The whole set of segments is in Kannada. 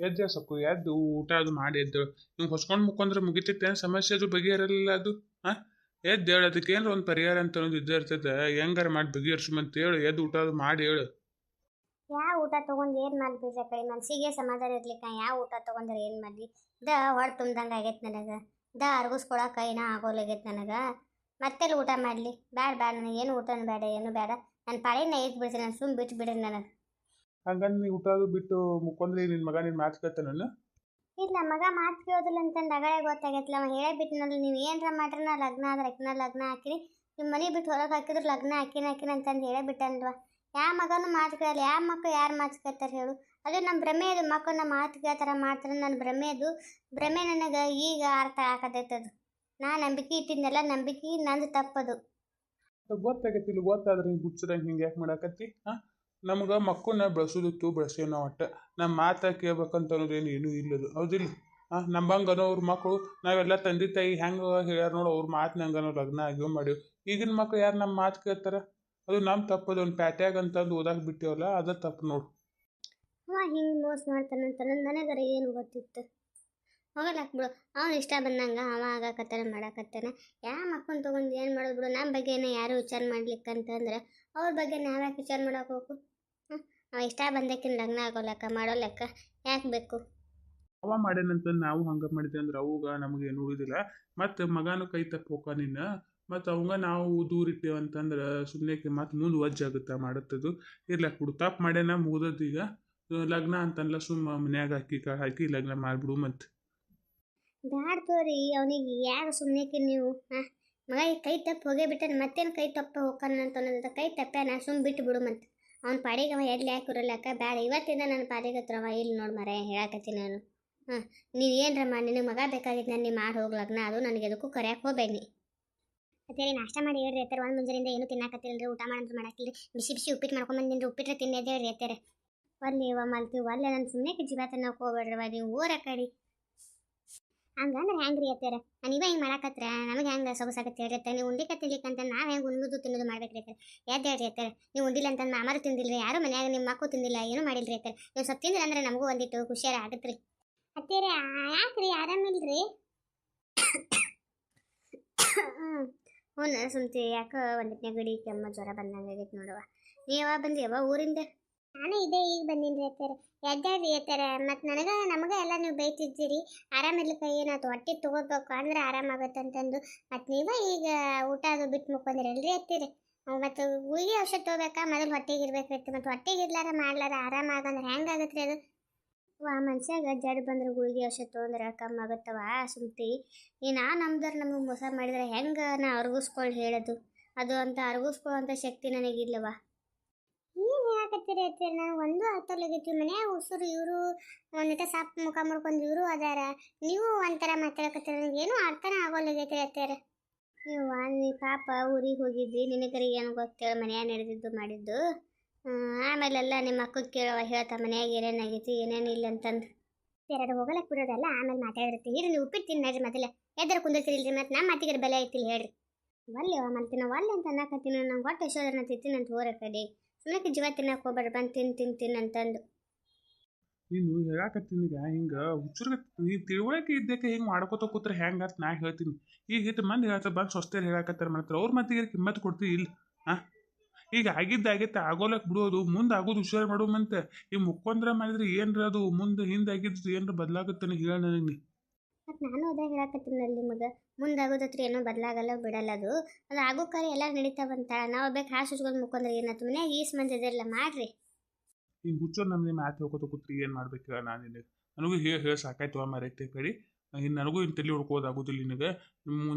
ಎದ್ದೆ ಸೊಕ್ಕು, ಎದ್ದು ಊಟ ಅದು ಮಾಡಿ ಎದ್ದು. ನೀವು ಹೊಸ್ಕೊಂಡು ಮುಕ್ಕೊಂಡ್ರೆ ಮುಗಿತೈತೆ ಸಮಸ್ಯೆ ಅದು? ಬಗೆಹರಲಿಲ್ಲ ಅದು? ಹಾಂ ಎದ್ದು ಹೇಳು, ಅದಕ್ಕೆ ಏನಾರ ಒಂದು ಪರಿಹಾರ ಅಂತ ಅನ್ನೋದು ಇದ್ದೇ ಇರ್ತದೆ ಹೆಂಗಾರ ಮಾಡಿ ಬಗೆಹರಿಸ್ಮಂತ ಹೇಳು, ಎದ್ದು ಊಟ ಅದು ಮಾಡಿ ಹೇಳು. ಯಾವ ಊಟ ತೊಗೊಂಡು ಏನು ಮಾಡಲಿ ಕಡೆ ಮನ್ಸಿಗೆ ಸಮಾಧಾನ ಇರ್ಲಿಕ್ಕ ಯಾವ ಊಟ ತಗೊಂಡ್ರೆ ಏನು ಮಾಡಲಿ? ದ ಹೊಟ್ಟೆ ತುಂಬ್ದಂಗೆ ಆಗೈತೆ ನನಗೆ. ದ ಅರ್ಗಿಸ್ಕೊಳಕ್ಕೆ ಕೈನ ಆಗೋಲಾಗೈತೆ ನನಗೆ. ಮತ್ತೆಲ್ಲಿ ಊಟ ಮಾಡಲಿ? ಬ್ಯಾಡ ಬ್ಯಾಡ, ನನಗೆ ಏನು ಊಟನೂ ಬೇಡ, ಏನು ಬೇಡ. ನನ್ನ ಪಾಳಿನ ಐತ್ ಬಿಡ್ತೀನಿ, ನಾನು ಸುಮ್ಮನೆ ಬಿಟ್ಟು ಬಿಡ್ರಿ ನನಗೆ. ಹಂಗಂದು ನೀ ಊಟ ಬಿಟ್ಟು ಮುಕ್ಕೊಂಡ್ರೆ ನಿನ್ನ ಮಗ ನಿನ್ನ ಮಾತು ಕೇಳ್ತಾನೆ ನಾನು ಇಲ್ಲ ಮಗ ಮಾತು ಕೇಳೋದಿಲ್ಲ ಅಂತಂದು ಅಗಳೇ ಗೊತ್ತಾಗೈತಿಲ್ಲ ಅವ ಹೇಳಿಬಿಟ್ಟಿನಲ್ಲ ನೀವು ಏನರ ಮಾಡ್ರಿ ನಾ ಲಗ್ನ ಆದ್ರೆ ಅಕ್ಕಿನ ಲಗ್ನ ಹಾಕಿರಿ. ನಿಮ್ಮ ಮನೆ ಬಿಟ್ಟು ಹೊರಗೆ ಹಾಕಿದ್ರು ಲಗ್ನ ಹಾಕಿನ ಹಾಕಿನ ಅಂತಂದು ಹೇಳಿಬಿಟ್ಟನ್ವ ಯಾವ ಮಗನೂ ಮಾತು ಕೇಳಲ್ಲ ಯಾವ ಮಕ್ಕಳು ಯಾರು ಮಾತು ಕೇಳ್ತಾರೆ ಹೇಳು? ಅದು ನಮ್ಮ ಭ್ರಮೆ ಅದು ನಮ್ಮ ಮಾತು ಕೇಳ್ತಾರ ಮಾಡ್ತಾರೆ ನನ್ನ ಭ್ರಮೆ ಅದು. ಭ್ರಮೆ ನನಗೆ ಈಗ ಅರ್ಥ ಆಗತೈತದು ನಾ ನಂಬಿಕೆ ಇಟ್ಟಿದ್ನೆಲ್ಲ ನಂಬಿಕೆ ನಂದು ತಪ್ಪದು. ಗೊತ್ತಾಗೈತಿ ಇಲ್ಲಿ ಗೊತ್ತಾದ್ರೆ ಹುಚ್ಚರಂಗೆ ಹಿಂಗೆ ಯಾಕೆ ಮಾಡಾಕತ್ತಿ ಹಾಂ? ನಮ್ಗೆ ಮಕ್ಕಳನ್ನ ಬೆಳೆಸೋದಿತ್ತು ಬೆಳೆಸೇವು ನಾವು ಒಟ್ಟು. ನಮ್ಮ ಮಾತು ಕೇಳ್ಬೇಕಂತ ಅನ್ನೋದೇನು ಏನೂ ಇಲ್ಲದು. ಹೌದಿಲ್ಲ? ಹಾಂ ನಮ್ಮಂಗೆ ಅವ್ರ ಮಕ್ಕಳು ನಾವೆಲ್ಲ ತಂದೆ ತಾಯಿ ಹೆಂಗೆ ಹೇಳ್ಯಾರ ನೋಡು ಅವ್ರ ಮಾತು ಅನ್ನೋ ಲಗ್ನ ಆಗ್ಯೋ ಮಾಡೀವಿ ಈಗಿನ ಮಕ್ಳು ಯಾರು ನಮ್ಮ ಮಾತು ಕೇಳ್ತಾರೆ? ಅದು ನಮ್ಮ ತಪ್ಪದು. ಒಂದು ಪ್ಯಾಟ್ಯಾಗ ಅಂತಂದು ಓದಾಕ್ ಬಿಟ್ಟಿವಲ್ಲ, ಅದ ತಪ್ಪು ನೋಡು. ಅವ ಹಿಂಗೆ ಮೋಸ ಮಾಡ್ತಾನಂತ ನನಗರ ಏನು ಗೊತ್ತಿತ್ತು? ಹೋಗಲ್ಲ ಬಿಡು. ಅವ್ನು ಇಷ್ಟ ಬಂದಂಗೆ ಅವ ಆಗಾಕತ್ತಾನೆ ಮಾಡಾಕತ್ತಾನೆ. ಯಾ ಮಕ್ಕಳು ತೊಗೊಂಡು ಏನು ಮಾಡೋದು ಬಿಡು. ನಮ್ಮ ಬಗ್ಗೆನೇ ಯಾರು ವಿಚಾರ ಮಾಡ್ಲಿಕ್ಕಂತಂದ್ರೆ ಅವ್ರ ಬಗ್ಗೆ ನಾವ್ಯಾಕೆ ವಿಚಾರ ಮಾಡೋಕೆ ಹೋಗು? ಅವ ಇಷ್ಟ ಬಂದಕ್ಕಿನ ಲಗ್ನ ಆಗೋ ಲೆಕ್ಕ ಮಾಡೋ ಲೆಕ್ಕ ಯಾಕೆ ಬೇಕು? ಅವ ಮಾಡ್ಯಾನಂತ ನಾವು ಹಂಗ ಮಾಡಿದ್ವಿ ಅಂದ್ರೆ ಅವಾಗ ನಮಗೆ ಏನು ಉಳಿದಿಲ್ಲ. ಮತ್ತು ಮಗನೂ ಕೈ ತಪ್ಪು ಹೋಗ ನಿನ್ನ ಮತ್ತು ಅವಂಗ ನಾವು ದೂರ ಇಟ್ಟೇವು ಅಂತಂದ್ರೆ ಸುಮ್ಮನೆ ಮತ್ತು ಮುಂದೆ ವಜ್ಜಾಗುತ್ತೆ ಮಾಡುತ್ತದು. ಇರ್ಲಕ್ಕ ಬಿಡು ತಪ್ಪು ಮಾಡ್ಯಾನ ಮುಗ್ದದ್ದು ಈಗ. ಲಗ್ನ ಅಂತಲ್ಲ ಸುಮ್ಮ ಮನ್ಯಾಗ ಹಾಕಿ ಹಾಕಿ ಲಗ್ನ ಮಾಡಿಬಿಡು ಮತ್ತು. ಬ್ಯಾಡ ತೋರಿ ಅವನಿಗೆ ಯಾರು ಸುಮ್ಮನೆಕ್ಕೆ ನೀವು ಮಗ ಕೈ ತಪ್ಪು ಹೋಗೇ ಬಿಟ್ಟಾನ ಮತ್ತೇನು ಕೈ ತಪ್ಪ ಅಂತ ಕೈ ತಪ್ಪ್ಯಾನ ಸುಮ್ಮ ಬಿಟ್ಟು ಬಿಡು ಮತ್ತೆ. ಅವ್ನ ಪಾಡಿಗೆ ಅವ ಎಲ್ಲಿ ಹಾಕಿರಲ್ಲಕ್ಕ ಬ್ಯಾಡ, ಇವತ್ತಿಂದ ನನ್ನ ಪಾಡಿಗೆ ಹತ್ರವ ಇಲ್ಲಿ ನೋಡಿ ಮರೆ ಹೇಳಕತ್ತೀನಿ ನಾನು. ಹಾಂ ನೀವು ಏನರಮ್ಮ ನಿನಗೆ ಮಗ ಬೇಕಾಗಿತ್ತು ನಾನು ನೀವು ಮಾಡಿ ಹೋಗ್ಲಗ್ನ ಅದು ನನಗೆ ಎದಕ್ಕೂ ಕರೆಯಕ್ಕೆ ಹೋಗ್ಬೇಡಿ ಮತ್ತೆ ನಾಷ್ಟ ಮಾಡಿ ಹೇಳ್ರಿ ಅತ್ತರ ಒಂದು ಮುಂಜಾನೆಯಿಂದ ಏನು ತಿನ್ನಾಕತ್ತಿಲ್ರಿ ಊಟ ಮಾಡಂದ್ರೆ ಮಾಡಾಕಿಲ್ರಿ ಬಿಸಿ ಬಿಸಿ ಉಪ್ಪಿಟ್ಟು ಮಾಡ್ಕೊಂಬಂದಿನ್ರಿ ಉಪ್ಪಿಟ್ರೆ ತಿನ್ನೋದೇ ರೀ ಎತ್ತರ. ಒಲ್ಲಿ ಇವ ಮಲ್ತಿ, ಒಲ್ಲೆ ನಾನು ಸುಮ್ಮನೆ ಜೀವ ತಿನ್ನೋಕೆ ಹೋಗ್ಬೇಡ್ರಿ ನೀವು ಊರ ಕಡಿ. ಹಂಗಂದ್ರೆ ಹೆಂಗೆ ರೀ ನಾನು ನೀವೇ ಹಿಂಗೆ ಮಾಡಾಕತ್ರ ನಮಗೆ ಹೆಂಗೆ ಸೊಗಸಾಗತ್ತೆ ಹೇಳ್ರಿ ಅತ್ತಾರೆ ನೀವು ಉಂಡಿ ತಿನ್ಲಿಕ್ಕಂತ ನಾವು ಹೆಂಗೆ ಉಣ್ಣುದು ತಿನ್ನೋದು ಮಾಡ್ಬೇಕ್ರಿ ಅತ್ತಾರೆ ಯಾವ್ದು ಹೇಳ್ರಿ ಅತ್ತಾರೆ ನೀವು ಉಂಡಿಲ್ಲ ಅಂತ ಮಾಮಾರು ತಿಂದಿಲ್ರಿ ಯಾರು ಮನ್ಯಾಗ ನಿಮ್ಮ ಮಕ್ಕಳು ತಿಂದಿಲ್ಲ ಏನೂ ಮಾಡಿಲ್ರಿ ಅತ್ತಾರೆ ನೀವು ಸ್ವಲ್ಪ ತಿಂದ್ರೆ ಅಂದ್ರೆ ನಮಗೂ ಒಂದಿಟ್ಟು ಖುಷಿಯಾರ ಆಗತ್ರಿ ಅತ್ತೇರಿ ಯಾಕ್ರಿ ಆರಾಮಿಲ್ರಿ ಹ್ಞೂ ಸುಮ್ತಿ ಯಾಕೆ ಒಂದಿಟ್ನೇ ಗಡಿ ಕೆಮ್ಮ ಜ್ವರ ಬಂದಂಗೆ ಆಗೈತೆ ನೋಡುವ ನೀ ಯಾವಾಗ ಬಂದಿ ಯಾವ ಊರಿಂದ ನಾನು ಇದೇ ಈಗ ಬಂದೀನಿ ಅತ್ತಾರೆ ಎದ್ದಾಡ್ರಿ ಹೇಳ್ತಾರೆ ಮತ್ತು ನನಗೆ ನಮಗೆ ಎಲ್ಲ ನೀವು ಬೈತಿದ್ದೀರಿ. ಆರಾಮಿರ್ಲಿಕ್ಕೆ ಏನಾಯ್ತು ಹೊಟ್ಟೆ ತೊಗೋಬೇಕು ಅಂದ್ರೆ ಆರಾಮಾಗತ್ತೆ ಅಂತಂದು ಮತ್ತು ನೀವೇ ಈಗ ಊಟ ಅದು ಬಿಟ್ಟು ಮುಕ್ಕೊಂದಿರಲ್ರಿ ಅತ್ತೀರಿ ಮತ್ತು ಗುಳಿಗೆ ಔಷಧ ತೊಗೋಬೇಕಾ? ಮೊದಲು ಹೊಟ್ಟೆಗೆ ಇರ್ಬೇಕಿತ್ತು ಮತ್ತು ಹೊಟ್ಟೆಗೆ ಇರ್ಲಾರ ಮಾಡ್ಲಾರ ಆರಾಮಾಗಂದ್ರೆ ಹೆಂಗಾಗತ್ತೆ ರೀ ಅದು? ವಾ ಮನ್ಸಾಗ ಜಡ್ ಬಂದ್ರೆ ಗುಳಿಗೆ ಔಷಧ ತೊಗೊಂಡ್ರೆ ಕಮ್ಮಿ ಆಗುತ್ತವ ಸುಮ್ತಿ. ಈ ನಾ ನಮ್ದವ್ರು ನಮಗೆ ಮೋಸ ಮಾಡಿದ್ರೆ ಹೆಂಗೆ ನಾ ಅರ್ಗಿಸ್ಕೊಳ್ಳಿ ಹೇಳೋದು? ಅದು ಅಂತ ಅರ್ಗಿಸ್ಕೊಳ್ಳೋಂಥ ಶಕ್ತಿ ನನಗಿಲ್ಲವ ಏನು ಹೇಳಕತ್ತೀರಿ ಅತ್ತೀರಿ ನಾನು ಒಂದು ಹತ್ತಲಾಗೈತಿ ಮನ್ಯಾಗ ಉಸುರು ಇವರು ಒಂದಿಟ ಸಾಪ್ ಮುಖ ಮಾಡ್ಕೊಂಡು ಇವರು ಅದಾರ. ನೀವು ಒಂಥರ ಮಾತಾಡಕತ್ತೀರ ಏನು ಅರ್ಥನ ಆಗೋಲಗೈತಿ ಹತ್ತಿರ ನೀವು ನೀ ಪಾಪ ಊರಿಗೆ ಹೋಗಿದ್ವಿ ನಿನಗರಿ ಏನು ಗೊತ್ತೇಳ ಮನ್ಯಾಗ ನಡೆದಿದ್ದು ಮಾಡಿದ್ದು. ಆಮೇಲೆಲ್ಲ ನಿಮ್ಮ ಮಕ್ಕಳು ಕೇಳುವ ಹೇಳ್ತಾ ಮನ್ಯಾಗ ಏನೇನಾಗೈತಿ ಏನೇನಿಲ್ಲ ಅಂತಂದು. ಎರಡು ಹೋಗಲಕ್ಕೆ ಬಿಡೋದಲ್ಲ, ಆಮೇಲೆ ಮಾತಾಡಿರ್ತಿ ಇದು ನೀವು ಉಪ್ಪಿಟ್ಟು ತಿನ್ನ ನಡ್ರಿ ಎದ್ರ ಕುಂದಿರ್ತಿರಿಲ್ರಿ ಮತ್ತು ನಮ್ಮ ಮಾತಿಗೆ ಬೆಲೆ ಐತಿಲ್ಲ ಹೇಳ್ರಿ. ಒಲ್ಲೆ ಮಲ್ತಿನ ಒಲ್ಲೆ ಅಂತ ಅನ್ನಕತ್ತೀನಿ, ನಂಗೆ ಹೊಟ್ಟೆ ಶೋಧನ ತಿಂತೀನಿ ಅಂತ ಹೋರ ಕಡೆ. ಸುಮ್ಮನೆ ಜೀವ ತಿನ್ನಕ್ಕೆ ಹೋಗ್ಬಾರ ಬಂದು ತಿನ್ ತಿನ್ ತಿನ್ ಅಂತಂದು. ನೀನು ಹೇಳಾಕತ್ತೀನಿಗ ಹಿಂಗೆ ಹುಚ್ಚರ್ಗ ನೀ ತಿಳುವಳಿಕೆ ಇದ್ದಕ್ಕೆ ಹಿಂಗೆ ಮಾಡ್ಕೋತ ಕೂತ್ರೆ ಹೆಂಗೆ ಅಂತ ನಾ ಹೇಳ್ತೀನಿ. ಈಗ ಇಟ್ಟು ಮಂದಿ ಹೇಳ್ತಾರೆ ಬಂದು ಸ್ವಸ್ಥರು ಹೇಳಾಕತ್ತಾರ ಮಾಡ್ತಾರೆ ಅವ್ರ ಮತ್ತಿಗೆ ಕಿಮ್ಮತ್ ಕೊಡ್ತೀವಿ ಇಲ್ಲ ಹಾಂ ಈಗ ಆಗಿದ್ದಾಗೈತೆ ಆಗೋಲಕ್ಕೆ ಬಿಡೋದು, ಮುಂದೆ ಆಗೋದು ಹುಷಾರು ಮಾಡುವಂತೆ ಈ ಮುಕ್ಕೊಂದ್ರೆ ಮಾಡಿದ್ರೆ ಏನ್ರ ಅದು, ಮುಂದೆ ಹಿಂದೆ ಆಗಿದ್ದು ಏನ್ರ ಬದಲಾಗುತ್ತೆ ಹೇಳ ನನಗೆ. ನೀ ಮತ್ತು ನಾನು ಅದೇ ಹೇಳಕತ್ತೀನಲ್ಲಿ ನಿಮಗೆ, ಮುಂದಾಗೋದತ್ರಿ ಏನೋ ಬದಲಾಗಲ್ಲ, ಬಿಡಲ್ಲ ಅದು. ಅದು ಆಗೋ ಕಾರ್ಯ ಎಲ್ಲ ನಡೀತಾವಂತ, ನಾವು ಬೇಕು ಹಾಸು ಹಚ್ಕೊಂಡು ಮುಕ್ಕೊಂಡ್ರೆ ಏನಾಯ್ತು ಮನ್ಯಾಗ? ಈಸ್ ಮಂದಿ ಇದೆಲ್ಲ ಮಾಡ್ರಿ. ಹಿಂಗೆ ನಮ್ಮ ನಿಮ್ಮ ಮಾತು ಹೇಳ್ಕೊತ ಕೂತ್ರಿ, ಏನು ಮಾಡ್ಬೇಕು ಹೇಳ ನಾನು ನಿನಗೆ ನನಗೂ ಹೇಳಿ ಹೇಳಿ ಸಾಕಾಯ್ತು ಮರೈತೆ ಕಡಿ. ಇನ್ನು ನನಗೂ ಇನ್ನು ತಲೆ ಹುಡ್ಕೋದಾಗೋದಿಲ್ಲ ನಿನಗೆ.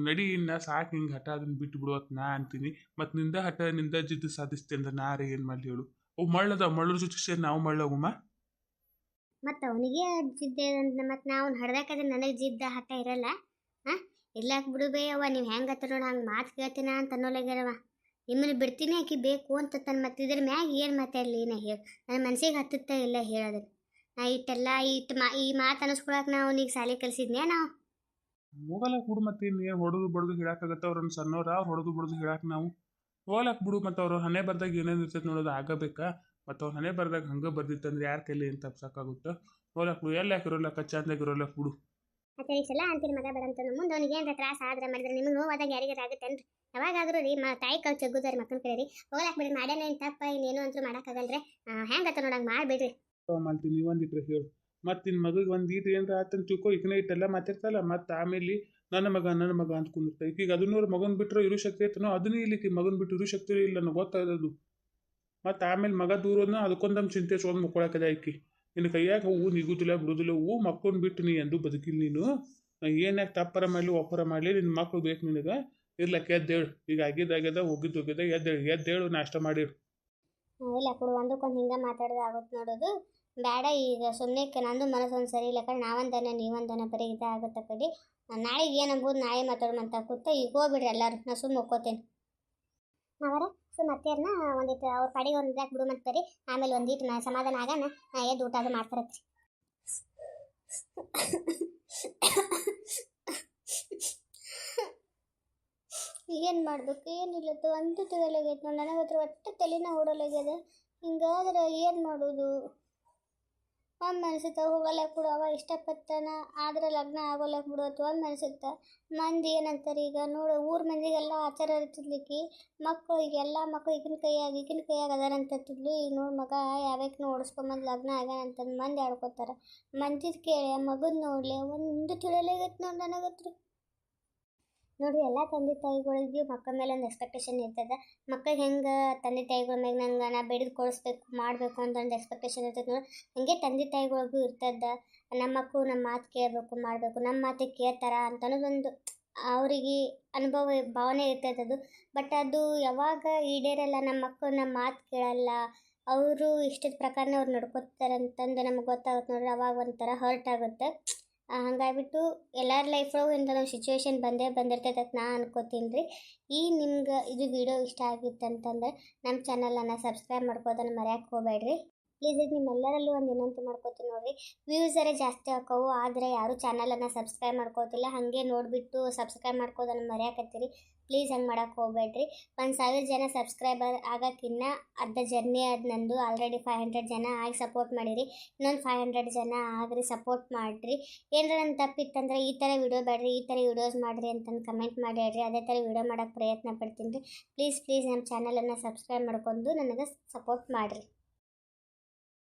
ನಡಿ, ಇನ್ನ ಸಾಕು, ಹಿಂಗೆ ಹಠ ಅದನ್ನ ಬಿಟ್ಟು ಬಿಡು ಅಂತ ನಾ ಅಂತೀನಿ. ಮತ್ತು ನಿಂದ ಹಠ, ನಿಂದ ಜಿದ್ದು ಸಾಧಿಸ್ತೆ ಅಂದ್ರೆ ನಾರೇ ಏನು ಮಾಡಲಿ ಹೇಳು. ಓ ಮಳ್ಳದ, ಮಳ್ಳರ ಜೊತೆ ಸೇರಿ ನಾವು ಮಳ್ಳಗುಮ್ಮ ಮತ್ತು ಅವನಿಗೆ ಜಿದ್ದೆ ಮತ್ತು ನಾವು ಹಡ್ದಾಕಂದ್ರೆ ನನಗೆ ಜಿದ್ದ ಹಠ ಇರಲ್ಲ. ಹಾಂ ಇರ್ಲಾಕ್ ಬಿಡು ಬೇ ಅವ್ವ, ನೀವು ಹೆಂಗೆ ಹತ್ತ ನೋಡಿ ಹಂಗೆ ಮಾತು ಕೇಳ್ತೀನ ಅಂತ ಅನ್ನೋಲಾಗ್ಯಾರವ ನಿಮ್ಮನ್ನು ಬಿಡ್ತೀನಿ ಆಕಿ ಬೇಕು ಅಂತ ತನ್ನ ಮತ್ತು ಇದ್ರ ಮ್ಯಾಗ ಏನು ಮಾತಾಡಲಿ ನಾ ಹೇಳಿ ನನ್ನ ಮನ್ಸಿಗೆ ಹತ್ತುತ್ತಾ ಇಲ್ಲ ಹೇಳೋದು ನಾ ಇಟ್ಟೆಲ್ಲ ಇಟ್ಟು ಮಾ, ಈ ಮಾತು ಅನ್ನಿಸ್ಕೊಳಕ್ಕೆ ನಾವು ಅವನಿಗೆ ಶಾಲೆ ಕಲಿಸಿದ್ನೇ ನಾವು ಹೋಗಲ್ಲ ಕೂಡ ಮತ್ತೆ ಏನು ಹೊಡೆದು ಬಡ್ದು ಹೇಳಕ್ಕಾಗತ್ತೆ ಅವ್ರನ್ನ ಸಣ್ಣವ್ರ, ಹೊಡೆದು ಬಡ್ದು ಹೇಳಕ್ಕೆ ನಾವು. ಹೋಗ್ಲಕ್ ಬಿಡು ಮತ್ತು ಅವರು, ಹಣೆ ಬರ್ದಾಗ ಏನೇನು ಇರ್ತೈತೆ ನೋಡೋದು ಆಗಬೇಕಾ? ಮತ್ತು ಅವ್ರ ಹಣೆ ಬರ್ದಾಗ ಹಂಗೆ ಬರ್ದಿತ್ತಂದ್ರೆ ಯಾರ ಕೈಲಿ ಏನು ಆಗುತ್ತೋ ಹೋಲಕ್ ಎಲ್ಲ ಎಲ್ಲ ಹಾಕಿರೋಲ್ಲಕ್ಕ ಇರೋಲ್ಲ ಬಿಡು ಮತ್ತೆ ಈ ಸಲ ಅಂತೀರಿ ಮಗ ಬರಂತ ಮುಂದೆ ಅವ್ನಿಗೆ ಏನಾರ ತ್ರಾಸ ಆದ್ರೆ ಮಾಡಿದ್ರೆ ನಿಮಗೆ ನೋವಾದಾಗ ಯಾರಿಗಾರ ಆಗುತ್ತೇನ್ರಿ? ಯಾವಾಗಾದ್ರೂ ರೀ ಮ ತಾಯಿ ಕಾಲು ಜಗ್ಗುದಾರಿ ಮಕ್ಕಳ ಕಡೆ ರೀ ಹೋಗ್ಲಾಕ್ ಬಿಡ್ರಿ ಮಾಡ್ಯಾನ ಏನು ತಪ್ಪ ಇನ್ನೇನು ಅಂತೂ ಮಾಡೋಕ್ಕಾಗಲ್ರಿ ಹೆಂಗತ್ತ ನೋಡಂಗೆ ಮಾಡಿಬಿಡ್ರಿ. ಮಾಡ್ತೀನಿ ಒಂದಿಟ್ರೆ ಹೇಳು. ಮತ್ತೆ ನಿನ್ನ ಮಗಳಿಗೆ ಒಂದು ಈಟ್ ಏನಾರ ಆತಂತ ತಿಳ್ಕೊ ಈಗಿನ ಇಟ್ಟೆಲ್ಲ ಮಾತಿರ್ತಲ್ಲ ಮತ್ತೆ ಆಮೇಲೆ ನನ್ನ ಮಗ ನನ್ನ ಮಗ ಅಂತ ಕುಂದಿರ್ತಾರೆ ಈಗ ಅದನ್ನೂರು ಮಗನ ಬಿಟ್ಟರೆ ಇರು ಶಕ್ತಿ ಐತನೋ ಅದನ್ನೇ ಇಲ್ಲಿ ಮಗನ ಬಿಟ್ಟು ಇರು ಶಕ್ತಿ ಇಲ್ಲ ನನಗೆ ಗೊತ್ತಾಗದು ಮತ್ತು ಆಮೇಲೆ ಮಗ ದೂರೋದ್ನ ಅದಕ್ಕೊಂದಮ್ಮ ಚಿಂತೆ ಸೋದ್ ಮುಕ್ಕೊಳಕದ ಐಕಿ ನಿನ್ನ ಕೈಯಾಗ ಹೂವು ನಿಗುದಿಲ್ಲ, ಬಿಡುದಿಲ್ಲ ಹೂವು ಮಕ್ಕೊಂಡು ಬಿಟ್ಟು ನೀ ಎಂದು ಬದುಕಿಲ್ಲ ನೀನು. ಏನ್ಯಾಕೆ ತಪ್ಪರ ಮಾಡಲಿ, ಒಪ್ಪರ ಮಾಡಲಿ ನಿನ್ನ ಮಕ್ಕಳು ಬೇಕು ನಿನಗೆ? ಇರ್ಲಕ್ಕ ಎದ್ದೇಳು ಈಗ ಆಗಿದ್ದಾಗ್ಯದ ಹೋಗಿದ್ದು ಹೋಗಿದ್ದ ಎದ್ದೇಳು. ಎದ್ದೇಳು, ನಾಷ್ಟ ಮಾಡಿರು. ಇಲ್ಲ ಕೊಡು, ಒಂದಕ್ಕೊಂದು ಹಿಂಗೆ ಮಾತಾಡೋದು ಆಗುತ್ತೆ ನೋಡೋದು. ಬೇಡ ಈಗ ಸುಮ್ಮನೆ ನಂದು ಮನಸ್ಸೊಂದು ಸರಿ ಇಲ್ಲ ಕಡೆ ನಾವಂದನ, ನೀವಂದನ ಬರೀ ಇದಾಗುತ್ತೆ ಕಡೆ. ನಾಳೆಗೆ ಏನಂಬೋದು ನಾಳೆ ಮಾತಾಡೋಮಂತ ಕೂತ ಈಗ ಹೋಗ್ಬಿಡ್ರಿ ಎಲ್ಲರೂ. ನಾ ಸುಮ್ಮನೆ ಒಕ್ಕೋತೇನೆ ನಾವರ ಮತ್ತೆ ಅದನ್ನ ಒಂದಿಟ್ಟು ಅವ್ರ ಕಡೆಗೆ ಒಂದು ಬ್ಲಾಕ್ ಬಿಡು ಮತ್ತೆ ಆಮೇಲೆ ಒಂದಿಟ್ಟು ಸಮಾಧಾನ ಆಗಾನ ಎದ್ದು ಊಟ ಅದು ಮಾಡ್ತಾರತ್ರಿ ಏನು ಮಾಡ್ಬೇಕು? ಏನಿಲ್ಲತ್ತು ಅಂತೂ ತಿಳಿಯಲಾಗೈತೆ ನೋಡಿ. ಒಟ್ಟು ತಲೆನ ಓಡಲಾಗ್ಯದ ಹಿಂಗಾದ್ರೆ ಏನು ಮಾಡೋದು? ಒಂದು ಅನ್ಸುತ್ತೆ ಹೋಗಲ್ಲ ಬಿಡು ಅವ ಇಷ್ಟಪಡ್ತಾನ ಆದ್ರೆ ಲಗ್ನ ಆಗೋಲ್ಲ ಬಿಡು ಅಥವಾ ಒಂದು ಅನ್ಸುತ್ತೆ ಮಂದಿ ಏನಂತಾರೆ ಈಗ ನೋಡು, ಊರ ಮಂದಿಗೆಲ್ಲ ಆಚಾರ ಇರ್ತಿದ್ಲಿಕ್ಕಿ ಮಕ್ಕಳು ಈಗ ಎಲ್ಲ ಮಕ್ಕಳು ಈಗಿನ ಕೈಯಾಗಿ, ಈಗಿನ ಕೈಯಾಗ ಅದಾರಂತಿದ್ಲು ಈಗ ನೋಡಿ ಮಗ ಯಾವ್ಯಾಕನ ಓಡಿಸ್ಕೊಂಬಂದು ಲಗ್ನ ಆಗ್ಯಾನಂತಂದು ಮಂದಿ ಆಡ್ಕೋತಾರೆ. ಮಂದಿದ ಕೇಳಿ ಮಗನ ನೋಡಲಿ, ಒಂದು ತಿಳಿಯಲಾಗೈತೆ ನೋಡಿ ನನಗತ್ರ. ನೋಡಿ, ಎಲ್ಲ ತಂದೆ ತಾಯಿಗಳಿಗೆ ಮಕ್ಕಳ ಮೇಲೆ ಒಂದು ಎಕ್ಸ್ಪೆಕ್ಟೇಷನ್ ಇರ್ತದೆ. ಮಕ್ಕಳಿಗೆ ಹೆಂಗೆ ತಂದೆ ತಾಯಿಗಳ ಮೇಲೆ ನಂಗೆ ನಾ ಬೆಳೆದು ಕೊಡಿಸ್ಬೇಕು, ಮಾಡಬೇಕು ಅಂತ ಒಂದು ಎಕ್ಸ್ಪೆಕ್ಟೇಷನ್ ಇರ್ತದೆ ನೋಡಿ. ಹಂಗೆ ತಂದೆ ತಾಯಿಗಳಿಗೂ ಇರ್ತದೆ. ನಮ್ಮ ಮಕ್ಕಳು ನಮ್ಮ ಮಾತು ಕೇಳಬೇಕು, ಮಾಡಬೇಕು, ನಮ್ಮ ಮಾತು ಕೇಳ್ತಾರ ಅಂತ ಅನ್ನೋದೊಂದು ಅವರಿಗೆ ಅನುಭವ, ಭಾವನೆ ಇರ್ತದೆ ಅದು. ಬಟ್ ಅದು ಯಾವಾಗ ಈಡೇರಲ್ಲ, ನಮ್ಮ ಮಕ್ಕಳು ನಮ್ಮ ಮಾತು ಕೇಳಲ್ಲ, ಅವರು ಇಷ್ಟದ ಪ್ರಕಾರನೇ ಅವ್ರು ನಡ್ಕೊತಾರೆ ಅಂತಂದು ನಮ್ಗೆ ಗೊತ್ತಾಗುತ್ತೆ ನೋಡ್ರಿ, ಅವಾಗ ಒಂಥರ ಹರ್ಟ್ ಆಗುತ್ತೆ. ಹಂಗಾಗ್ಬಿಟ್ಟು ಎಲ್ಲರ ಲೈಫೊಳಗೂ ಇಂಥ ನಾವು ಸಿಚುವೇಶನ್ ಬಂದೇ ಬಂದಿರ್ತೈತೆ ಅಂತ ನಾ ಅನ್ಕೋತೀನಿ ರೀ ಈ ನಿಮ್ಗೆ ಇದು ವಿಡಿಯೋ ಇಷ್ಟ ಆಗಿತ್ತಂತಂದ್ರೆ ನಮ್ಮ ಚಾನಲನ್ನು ಸಬ್ಸ್ಕ್ರೈಬ್ ಮಾಡ್ಕೋದನ್ನು ಮರ್ಯಾಕೆ ಹೋಗಬೇಡ್ರಿ. ಪ್ಲೀಸ್ ಇದು ನಿಮ್ಮೆಲ್ಲರಲ್ಲೂ ಒಂದು ವಿನಂತಿ ಮಾಡ್ಕೋತೀನಿ ನೋಡಿರಿ. ವ್ಯೂಸರೇ ಜಾಸ್ತಿ ಹಾಕೋವು, ಆದರೆ ಯಾರೂ ಚಾನಲನ್ನು ಸಬ್ಸ್ಕ್ರೈಬ್ ಮಾಡ್ಕೋತಿಲ್ಲ, ಹಾಗೆ ನೋಡಿಬಿಟ್ಟು ಸಬ್ಸ್ಕ್ರೈಬ್ ಮಾಡ್ಕೋದನ್ನು ಮರೆಯಾಕತ್ತೀರಿ. ಪ್ಲೀಸ್ ಹಂಗೆ ಮಾಡಕ್ಕೆ ಹೋಗ್ಬೇಡ್ರಿ. ಒಂದು ಸಾವಿರ ಜನ ಸಬ್ಸ್ಕ್ರೈಬರ್ ಆಗೋಕ್ಕಿನ್ನ ಅರ್ಧ ಜರ್ನಿ ಅದು ನಂದು ಆಲ್ರೆಡಿ ಫೈವ್ ಹಂಡ್ರೆಡ್ ಜನ ಆಗಿ ಸಪೋರ್ಟ್ ಮಾಡಿರಿ. ಇನ್ನೊಂದು ಫೈವ್ ಹಂಡ್ರೆಡ್ ಜನ ಆಗ್ರಿ ಸಪೋರ್ಟ್ ಮಾಡಿರಿ. ಏನಾರ ನನ್ನ ತಪ್ಪಿತ್ತಂದ್ರೆ ಈ ಥರ ವಿಡಿಯೋ ಬೇಡ್ರಿ, ಈ ಥರ ವಿಡಿಯೋಸ್ ಮಾಡಿರಿ ಅಂತಂದು ಕಮೆಂಟ್ ಮಾಡಿ ಹೇಳ್ರಿ. ಅದೇ ಥರ ವಿಡಿಯೋ ಮಾಡೋಕ್ಕೆ ಪ್ರಯತ್ನ ಪಡ್ತೀನಿ ರೀ. ಪ್ಲೀಸ್ ಪ್ಲೀಸ್ ನಮ್ಮ ಚಾನಲನ್ನು ಸಬ್ಸ್ಕ್ರೈಬ್ ಮಾಡ್ಕೊಂಡು ನನಗೆ ಸಪೋರ್ಟ್ ಮಾಡಿರಿ.